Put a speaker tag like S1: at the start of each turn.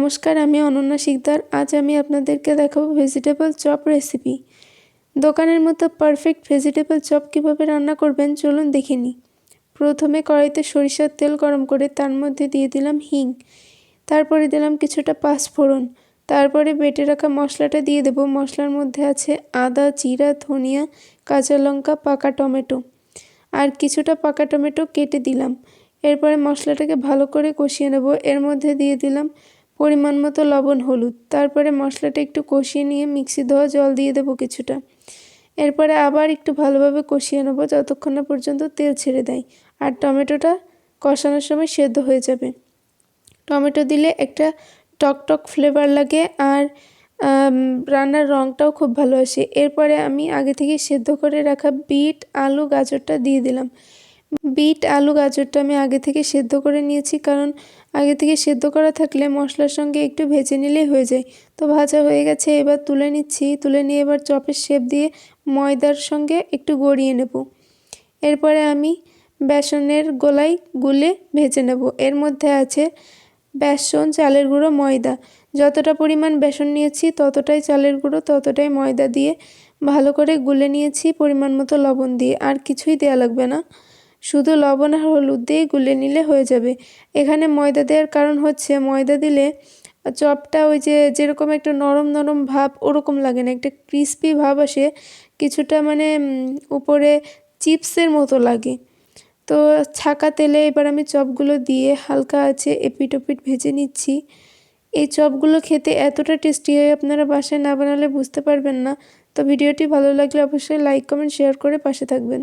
S1: নমস্কার, আমি অনন্যা শিকদার। আজ আমি আপনাদেরকে দেখাবো ভেজিটেবল চপ রেসিপি দোকানের মতো পারফেক্ট ভেজিটেবল চপ কীভাবে রান্না করবেন চলুন দেখে নিই। প্রথমে কড়াইতে সরিষার তেল গরম করে তার মধ্যে দিয়ে দিলাম হিং। তারপরে দিলাম কিছুটা পাঁচফোড়ন। তারপরে বেটে রাখা মশলাটা দিয়ে দেবো। মশলার মধ্যে আছে আদা, জিরা, ধনিয়া, কাঁচা লঙ্কা, পাকা টমেটো। আর কিছুটা পাকা টমেটো কেটে দিলাম। এরপরে মশলাটাকে ভালো করে কষিয়ে নেব। এর মধ্যে দিয়ে দিলাম পরিমাণ মতো লবণ, হলুদ। তারপরে মশলাটা একটু কষিয়ে নিয়ে মিক্সি ধোয়া জল দিয়ে দেবো কিছুটা। এরপরে আবার একটু ভালোভাবে কষিয়ে নেব যতক্ষণ না পর্যন্ত তেল ছেড়ে দেয়। আর টমেটোটা কষানোর সময় সেদ্ধ হয়ে যাবে। টমেটো দিলে একটা টক টক ফ্লেভার লাগে আর রান্নার রঙটাও খুব ভালো আসে। এরপরে আমি আগে থেকে সেদ্ধ করে রাখা বিট, আলু, গাজরটা দিয়ে দিলাম। বিট, আলু, গাজরটা আমি আগে থেকে সেদ্ধ করে নিয়েছি, কারণ আগে থেকে সেদ্ধ করা থাকলে মশলার সঙ্গে একটু ভেজে নিলেই হয়ে যায়। তো ভাজা হয়ে গেছে, এবার তুলে নিচ্ছি। তুলে নিয়ে এবার চপের শেপ দিয়ে ময়দার সঙ্গে একটু গড়িয়ে নেব। এরপরে আমি বেসনের গোলাই গুলে ভেজে নেব। এর মধ্যে আছে বেসন, চালের গুঁড়ো, ময়দা। যতটা পরিমাণ বেসন নিয়েছি, ততটাই চালের গুঁড়ো, ততটাই ময়দা দিয়ে ভালো করে গুলে নিয়েছি পরিমাণ মতো লবণ দিয়ে। আর কিছুই দেওয়া লাগবে না। শুধু লবণ আর হলুদ দিয়ে গুলে নিলে হয়ে যাবে। এখানে ময়দা দেওয়ার কারণ হচ্ছে, ময়দা দিলে চপটা ওই যে যেরকম একটা নরম নরম ভাব ওরকম লাগে না, একটা ক্রিস্পি ভাব আসে, কিছুটা মানে উপরে চিপসের মতো লাগে। তো ছাকা তেলে এবার আমি চপগুলো দিয়ে হালকা আছে এপিট ওপিট ভেজে নিচ্ছি। এই চপগুলো খেতে এতটা টেস্টি হয় আপনারা বাসায় না বানালে বুঝতে পারবেন না। তো ভিডিওটি ভালো লাগলে অবশ্যই লাইক, কমেন্ট, শেয়ার করে পাশে থাকবেন।